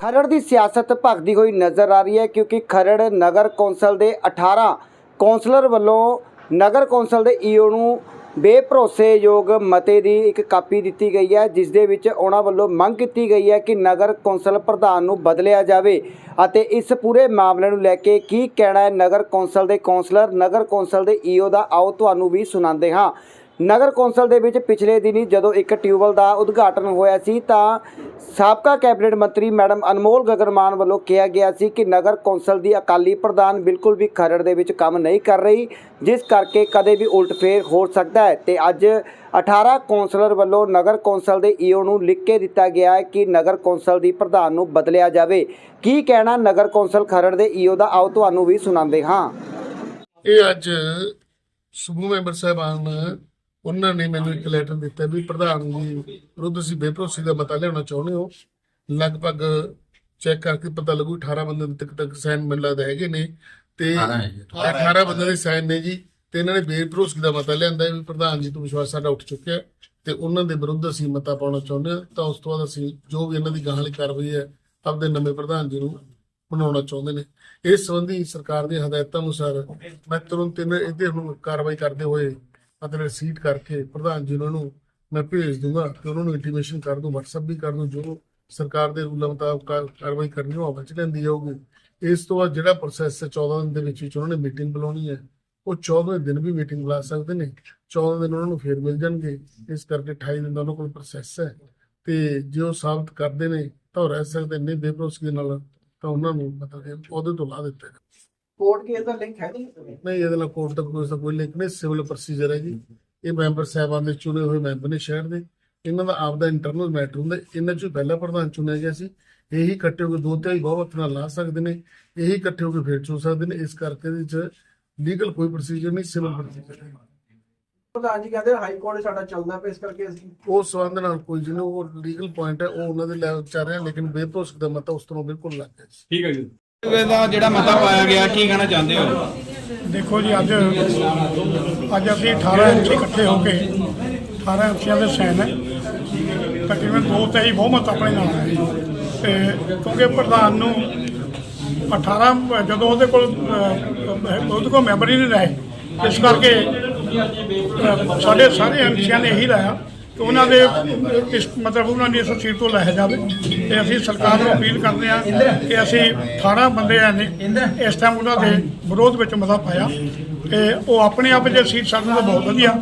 ਖਰੜ ਦੀ ਸਿਆਸਤ ਭਖਦੀ ਹੋਈ ਨਜ਼ਰ ਆ ਰਹੀ ਹੈ ਕਿਉਂਕਿ ਖਰੜ ਨਗਰ ਕੌਂਸਲ ਦੇ 18 ਕੌਂਸਲਰ ਵੱਲੋਂ ਨਗਰ ਕੌਂਸਲ ਦੇ ਈਓ ਨੂੰ ਬੇਭਰੋਸੇਯੋਗ ਮਤੇ ਦੀ ਇੱਕ ਕਾਪੀ ਦਿੱਤੀ ਗਈ ਹੈ, ਜਿਸ ਦੇ ਵਿੱਚ ਉਹਨਾਂ ਵੱਲੋਂ ਮੰਗ ਕੀਤੀ ਗਈ ਹੈ ਕਿ ਨਗਰ ਕੌਂਸਲ ਪ੍ਰਧਾਨ ਨੂੰ ਬਦਲਿਆ ਜਾਵੇ ਅਤੇ ਇਸ ਪੂਰੇ ਮਾਮਲੇ ਨੂੰ ਲੈ ਕੇ ਕੀ ਕਹਿਣਾ ਹੈ ਨਗਰ ਕੌਂਸਲ ਦੇ ਕੌਂਸਲਰ, ਨਗਰ ਕੌਂਸਲ ਦੇ ਈਓ ਦਾ, ਆਓ ਤੁਹਾਨੂੰ ਵੀ ਸੁਣਾਉਂਦੇ ਹਾਂ। ਨਗਰ ਕੌਂਸਲ ਦੇ ਵਿੱਚ ਪਿਛਲੇ ਦਿਨੀ ਜਦੋਂ ਇੱਕ ਟਿਊਬਲ ਦਾ ਉਦਘਾਟਨ ਹੋਇਆ ਸੀ ਤਾਂ ਸਾਬਕਾ ਕੈਬਨਿਟ ਮੰਤਰੀ ਮੈਡਮ ਅਨਮੋਲ ਗਗਨਮਾਨ ਵੱਲੋਂ ਕਿਹਾ ਗਿਆ ਸੀ ਕਿ ਨਗਰ ਕੌਂਸਲ ਦੀ ਅਕਾਲੀ ਪ੍ਰਧਾਨ ਬਿਲਕੁਲ ਵੀ ਖਰੜ ਦੇ ਵਿੱਚ ਕੰਮ ਨਹੀਂ ਕਰ ਰਹੀ, ਜਿਸ ਕਰਕੇ ਕਦੇ ਵੀ ਉਲਟਫੇਰ ਹੋ ਸਕਦਾ ਹੈ। ਤੇ ਅੱਜ 18 ਕੌਂਸਲਰ ਵੱਲੋਂ ਨਗਰ ਕੌਂਸਲ ਦੇ ਈਓ ਨੂੰ ਲਿਖ ਕੇ ਦਿੱਤਾ ਗਿਆ ਹੈ ਕਿ ਨਗਰ ਕੌਂਸਲ ਦੀ ਪ੍ਰਧਾਨ ਨੂੰ ਬਦਲਿਆ ਜਾਵੇ। ਕੀ ਕਹਿਣਾ ਨਗਰ ਕੌਂਸਲ ਖਰੜ ਦੇ ਈਓ ਦਾ? ਆਓ ਤੁਹਾਨੂੰ ਵੀ ਸੁਣਾਉਂਦੇ ਹਾਂ। ਇਹ ਅੱਜ ਸਮੂਹ ਮੈਂਬਰ ਸਾਹਿਬਾਨ ਉਹਨਾਂ ਨੇ ਮੈਨੂੰ ਇੱਕ ਲੈਟਰ ਦਿੱਤਾ ਵੀ ਪ੍ਰਧਾਨ ਜੀ ਵਿਰੁੱਧ ਅਸੀਂ ਬੇਭਰੋਸੀ ਦਾ ਮਤਾ ਲਿਆਉਣਾ ਚਾਹੁੰਦੇ ਹੋ। ਲਗਭਗ ਚੈੱਕ ਕਰਕੇ ਪਤਾ ਲੱਗੂ 18 ਬੰਦੇ ਦੇ ਤੱਕ ਤੱਕ ਸਾਈਨ ਮੈਨੂੰ ਲੱਗਦਾ ਹੈਗੇ ਨੇ ਤੇ 18 ਬੰਦੇ ਦੇ ਸਾਈਨ ਨੇ ਜੀ ਤੇ ਇਹਨਾਂ ਨੇ ਬੇਭਰੋਸਗੀ ਦਾ ਮਤਾ ਲਿਆਂਦਾ ਵੀ ਪ੍ਰਧਾਨ ਜੀ ਤੋਂ ਵਿਸ਼ਵਾਸ ਸਾਡਾ ਉੱਠ ਚੁੱਕਿਆ ਤੇ ਉਹਨਾਂ ਦੇ ਵਿਰੁੱਧ ਅਸੀਂ ਮਤਾ ਪਾਉਣਾ ਚਾਹੁੰਦੇ ਹਾਂ। ਤਾਂ ਉਸ ਤੋਂ ਬਾਅਦ ਅਸੀਂ ਜੋ ਵੀ ਇਹਨਾਂ ਦੀ ਗਾਹਾਂ ਵਾਲੀ ਕਾਰਵਾਈ ਹੈ ਆਪਦੇ ਨਵੇਂ ਪ੍ਰਧਾਨ ਜੀ ਨੂੰ ਬਣਾਉਣਾ ਚਾਹੁੰਦੇ ਨੇ। ਇਸ ਸੰਬੰਧੀ ਸਰਕਾਰ ਦੀਆਂ ਹਦਾਇਤਾਂ ਅਨੁਸਾਰ ਮੈਂ ਤੁਰੰਤ ਇਹਦੇ ਹੁਣ ਕਾਰਵਾਈ ਕਰਦੇ ਹੋਏ ਅਤੇ ਰਸੀਟ ਕਰਕੇ ਪ੍ਰਧਾਨ ਜੀ ਉਹਨਾਂ ਨੂੰ ਮੈਂ ਭੇਜ ਦੂੰਗਾ ਤੇ ਉਹਨਾਂ ਨੂੰ ਇੰਟੀਮੇਸ਼ਨ ਕਰ ਦੂੰ, WhatsApp ਵੀ ਕਰ ਦੂੰ, ਜੋ ਸਰਕਾਰ ਦੇ ਰੂਲਾਂ ਮੁਤਾਬਕ ਕਾਰਵਾਈ ਕਰਨੀ ਉਹ ਅਮਲ ਚ ਲੈਂਦੀ ਜਾਊਗੀ। ਇਸ ਤੋਂ ਬਾਅਦ ਜਿਹੜਾ ਪ੍ਰੋਸੈਸ ਹੈ 14 ਦਿਨ ਦੇ ਵਿੱਚ ਵਿੱਚ ਉਹਨਾਂ ਨੇ ਮੀਟਿੰਗ ਬੁਲਾਉਣੀ ਹੈ, ਉਹ 14 ਦਿਨ ਵੀ ਮੀਟਿੰਗ ਬੁਲਾ ਸਕਦੇ ਨੇ। 14 ਦਿਨ ਉਹਨਾਂ ਨੂੰ ਫੇਰ ਮਿਲ ਜਾਣਗੇ, ਇਸ ਕਰਕੇ 28 ਦਿਨ ਦਾ ਉਹਨਾਂ ਕੋਲ ਪ੍ਰੋਸੈਸ ਹੈ। ਤੇ ਜੇ ਉਹ ਸਾਬਤ ਕਰਦੇ ਨੇ ਤਾਂ ਉਹ ਰਹਿ ਸਕਦੇ ਨੇ ਬੇਭਰੋਸਗੀ ਨਾਲ, ਤਾਂ ਉਹਨਾਂ ਨੂੰ ਮਤਲਬ ਕਿ ਉਹਦੇ ਤੋਂ ਲਾ ਦਿੱਤਾ ਕੋਰਟ ਕੇਸ ਦਾ ਲਿੰਕ ਹੈ ਨਹੀਂ ਨਹੀਂ ਇਹਦੇ ਨਾਲ ਕੋਰਟ ਤੱਕ ਕੋਈ ਕੋਈ ਲਿੰਕ ਨਹੀਂ ਸਿਵਲ ਪ੍ਰੋਸੀਜਰ ਹੈ ਜੀ ਇਹ ਮੈਂਬਰ ਸਾਹਿਬਾਨ ਦੇ ਚੁਣੇ ਹੋਏ ਮੈਂਬਰ ਨੇ ਸ਼ਹਿਰ ਦੇ। ਇਹਨਾਂ ਦਾ ਆਪਦਾ ਇੰਟਰਨਲ ਮੈਟਰ ਹੁੰਦਾ ਇਹਨਾਂ ਚੋਂ ਪਹਿਲਾ ਪ੍ਰਧਾਨ ਚੁਣਿਆ ਗਿਆ ਸੀ। ਇਹੀ ਇਕੱਠੇ ਹੋ ਕੇ ਦੋ ਤਿਹਾਈ ਬਹੁਮਤ ਨਾਲ ਲਾ ਸਕਦੇ ਨੇ। ਇਹੀ ਇਕੱਠੇ ਹੋ ਕੇ ਫੇਰ ਚੁਣ ਸਕਦੇ ਨੇ। ਇਸ ਕਰਕੇ ਇਹਦੇ ਚ ਲੀਗਲ ਕੋਈ ਪ੍ਰੋਸੀਜਰ ਨਹੀਂ ਸਿਵਲ ਪ੍ਰੋਸੀਜਰ ਹੈ ਪ੍ਰਧਾਨ ਜੀ ਕਹਿੰਦੇ ਹਾਈ ਕੋਰਟ ਸਾਡਾ ਚੱਲਦਾ ਪਿਆ ਇਸ ਕਰਕੇ ਅਸੀਂ। ਉਸ ਸੰਬੰਧ ਨਾਲ ਕੋਈ ਜਿਹਨੂੰ ਉਹ ਲੀਗਲ ਪੁਆਇੰਟ ਹੈ ਉਹ ਉਹਨਾਂ ਦੇ ਲੈਵਲ ਚੱਲ ਰਿਹਾ ਲੇਕਿਨ ਬੇਭਰੋਸਗੀ ਦਾ ਮਤਾ ਉਸ ਤੋਂ ਬਿਲਕੁਲ ਲੱਗ ਗਿਆ ਠੀਕ ਹੈ ਜੀ। ਦਾ ਜਿਹੜਾ ਮਤਾ ਪਾਇਆ ਗਿਆ ਕੀ ਕਹਿਣਾ ਚਾਹੁੰਦੇ ਹੋ? ਦੇਖੋ ਜੀ ਅੱਜ ਅੱਜ ਅਸੀਂ 18 ਐਮਸੀ ਇਕੱਠੇ ਹੋ ਕੇ 18 ਐਮਸੀਆਂ ਦੇ ਸਾਈਨ ਹੈ। ਤਕਰੀਬਨ ਦੋ 'ਤੇ ਹੀ ਬਹੁਮਤ ਆਪਣੇ ਨਾਲ ਹੈ। ਤੇ ਕਿਉਂਕਿ ਪ੍ਰਧਾਨ ਨੂੰ 18 ਜਦੋਂ ਉਹਦੇ ਕੋਲ ਅਹ, ਉਹਦੇ ਕੋਲ ਮੈਂਬਰ ਹੀ ਨਹੀਂ ਰਹੇ ਇਸ ਕਰਕੇ ਅਹ, ਸਾਡੇ ਸਾਰੇ ਐਮਸੀਆਂ ਨੇ ਇਹੀ ਲਾਇਆ। ਕਿ ਉਹਨਾਂ ਦੇ ਇਸ ਮਤਲਬ ਉਹਨਾਂ ਦੀ ਇਸ ਸੀਟ ਤੋਂ ਲੈ ਜਾਵੇ ਤੇ ਅਸੀਂ ਸਰਕਾਰ ਨੂੰ ਅਪੀਲ ਕਰਦੇ ਹਾਂ ਕਿ ਅਸੀਂ 18 ਬੰਦੇ ਆ ਨੇ ਇਸ ਟਾਈਮ ਉਹਨਾਂ ਦੇ ਵਿਰੋਧ ਵਿੱਚ ਮਤਾ ਪਾਇਆ ਤੇ ਉਹ ਆਪਣੇ ਆਪ ਜੇ ਸੀਟ ਸਾਨੂੰ ਦਾ ਬਹੁਤ ਵਧੀਆ।